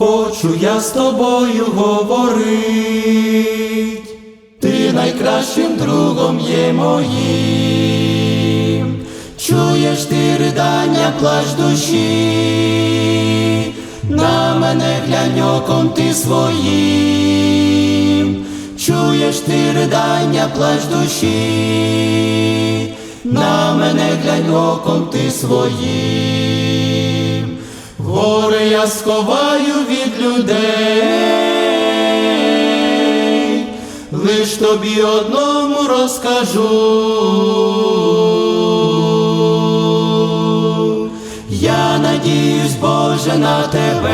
хочу я з тобою говорить, ти найкращим другом є моїм, чуєш ти ридання плач душі, на мене глянь оком ти своїм, чуєш ти ридання плач душі, на мене глянь оком ти своїм, горе я сховаю від людей, лиш тобі одному розкажу. Я надіюсь, Боже, на тебе,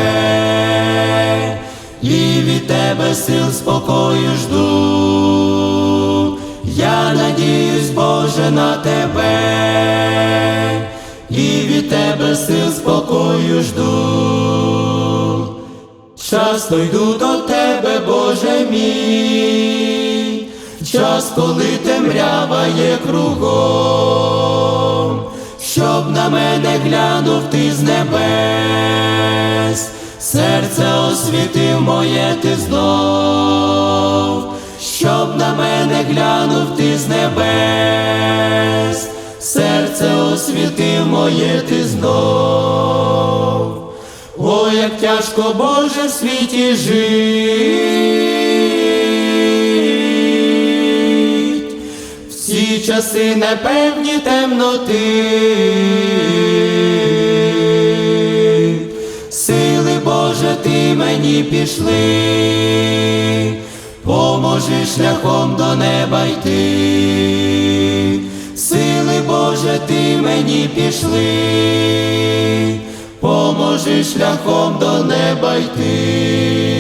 і від тебе сил спокою жду. Я надіюсь, Боже, на тебе, і від тебе сил спокою жду. Часто йду до тебе, Боже мій, час, коли темрява є кругом, щоб на мене глянув ти з небес, серце освітив моє ти знов, щоб на мене глянув ти з небес, моє ти знов. О, як тяжко Боже в світі жить, всі часи непевні темноти, сили Боже, ти мені пішли, поможи шляхом до неба йти, Боже, ти мені пішли. Поможи шляхом до неба йти,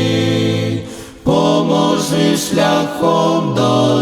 поможи шляхом до